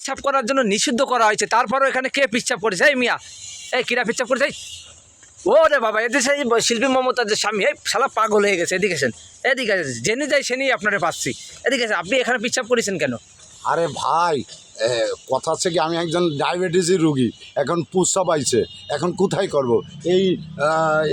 পিচ্ছাপ করার জন্য নিষিদ্ধ করা হয়েছে। তারপরও এখানে কে পিচ্ছাপ করেছে? এই মিয়া। এই কিরা পিচ্ছাপ করেছে? ও রে বাবা, এদের সেই শিল্পী মমতাজের স্বামী, এই শালা পাগল হয়ে গেছে। এদিকে এদিকে জেনে যাই, সে নিয়ে আপনারা পাচ্ছি এদিকে আপনি এখানে পিচ্ছাপ করেছেন কেন? আরে ভাই কথা হচ্ছে কি আমি একজন ডায়াবেটিসের রুগী এখন পুষা পাইছে এখন কোথায় করব? এই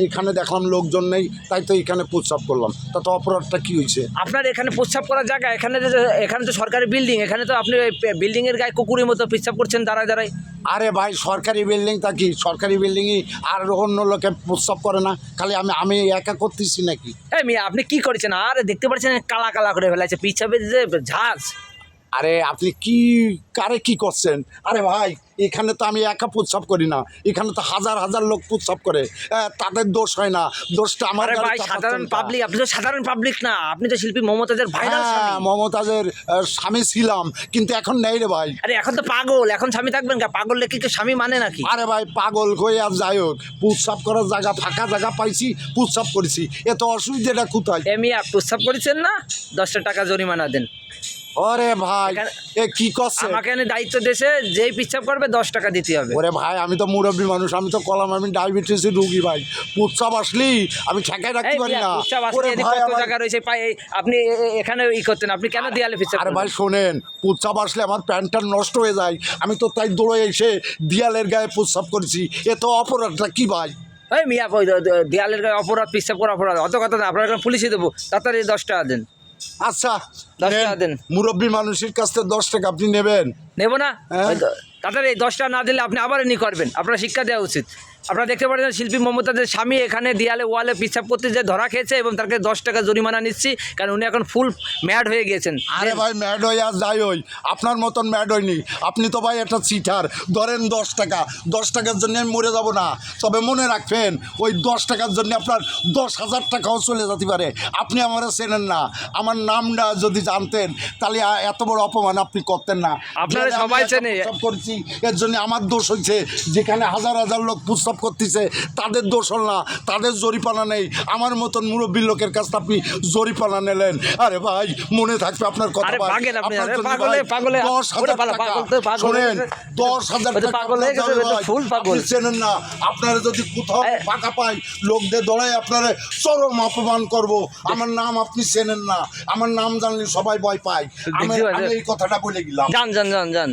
এখানে দেখলাম লোকজন নেই তাই তো এখানে প্রস্রাব করলাম। তা তো অপরাধটা কী হয়েছে আপনার এখানে প্রস্রাব করার জায়গা এখানে যে- এখানে তো সরকারি বিল্ডিং এখানে তো আপনি বিল্ডিংয়ের গায়ে কুকুরের মতো পিচ্ছাপ করছেন দাঁড়ায় দাঁড়ায় আরে ভাই সরকারি বিল্ডিং তা কি? সরকারি বিল্ডিংই আর অন্য লোকে প্রস্রাব করে না? খালি আমি আমি একা করতেছি নাকি? এই মিয়া আপনি কি করেছেন? আর দেখতে পাচ্ছেন কালা কালা করে ফেলাছে পিছাবে যে ঝাঁজ। আরে আপনি কি কারে কি করছেন? আরে ভাই এখানে তো আমি একা প্রস্রাব করি না। এখানে তো হাজার হাজার লোক প্রস্রাব করে। তাদের দোষ হয় না। দোষটা আমার ভাই সাধারণ পাবলিক আপনি তো সাধারণ পাবলিক না। আপনি তো শিল্পী মমতাজের ভাইরাল হ্যাঁ মমতাজের স্বামী ছিলাম কিন্তু এখন নেই রে ভাই। আরে এখন তো পাগল এখন স্বামী থাকবেন কা? পাগল লেখি কি স্বামী মানে নাকি? আরে ভাই পাগল হয়ে আর যাই হোক প্রস্রাব করার জায়গা ফাঁকা জায়গা পাইছি প্রস্রাব করেছি। এত অসুবিধাটা কোথায়? এ মিয়া প্রস্তাব করেছেন না? দশটা টাকা জরিমানা দেন। ওরে ভাই এ কি করছে? আমাকে এনে দায়িত্ব দেশে যেই পিচ্ছাপ করবে দশ টাকা দিতে হবে। ওরে ভাই আমি তো মুরব্বী মানুষ আমি তো কলাম আমি ডায়াবেটিসের রুগী ভাই। প্রস্রাব আসলেই আমি ঠেকাই রাখতে পারি না। পিচ্ছাপ ওরে ভাই কত আমার- রয়েছে পাই আপনি এখানে ই করতেন আপনি কেন দেয়ালে পিচ্ছাপ আরে ভাই শোনেন প্রস্রাব আসলে আমার প্যান্টটা নষ্ট হয়ে যায়। আমি তো তাই দৌড়ে এসে দিয়ালের গায়ে প্রস্রাব করেছি। এ তো অপরাধটা কি ভাই? এই মিয়া দেয়ালের গায়ে অপরাধ পিচ্ছাপ করা অপরাধ? অত কথা না আপনার পুলিশে দেবো। তাড়াতাড়ি দশ টাকা দেন। আচ্ছা দশ টাকা দেন। মুরব্বী মানুষের কাছ থেকে দশ টাকা আপনি নেবেন। নেব না? হ্যাঁ। তাড়াতাড়ি এই দশ টাকা না দিলে আপনি আবার এনি করবেন। আপনার শিক্ষা দেওয়া উচিত। আপনারা দেখতে পাচ্ছেন শিল্পী মমতাজের স্বামী এখানে দেয়ালে ওয়ালে পিছাপ করতে যে ধরা খেয়েছে এবং তাকে দশ টাকা জরিমানা নিচ্ছি কারণ উনি এখন ফুল ম্যাড হয়ে গিয়েছেন। আরে ভাই ম্যাড হই আর যাই হই। আপনার মতন ম্যাড হয়নি আপনি তো ভাই একটা চিটার ধরেন দশ টাকা। দশ টাকার জন্য আমি মরে যাব না। তবে মনে রাখবেন ওই দশ টাকার জন্য আপনার দশ হাজার টাকাও চলে যেতে পারে। আপনি আমার চেনেন না। আমার নামটা যদি জানতেন তাহলে এত বড় অপমান আপনি করতেন না। আপনারা সবাই চেনে। করছি এর জন্য আমার দোষ হয়েছে যেখানে হাজার হাজার লোক প্রস্তাব করতেছে তাদের দোষ হল না তাদের জরিপানা নেই। আমার মতন মুরব্বী লোকের কাছে আপনি জরিপানা নিলেন। আরে ভাই মনে থাকবে আপনার কথা দশ হাজার টাকা। শোনেন, দশ হাজার টাকা চেনেন না আপনারা যদি কোথাও ফাঁকা পাই লোকদের দড়াই আপনারা চরম অপমান করব। আমার নাম আপনি চেনেন না। আমার নাম জানলে সবাই ভয় পায়। আমি এই কথাটা বলে গেলাম জান জান যান যান।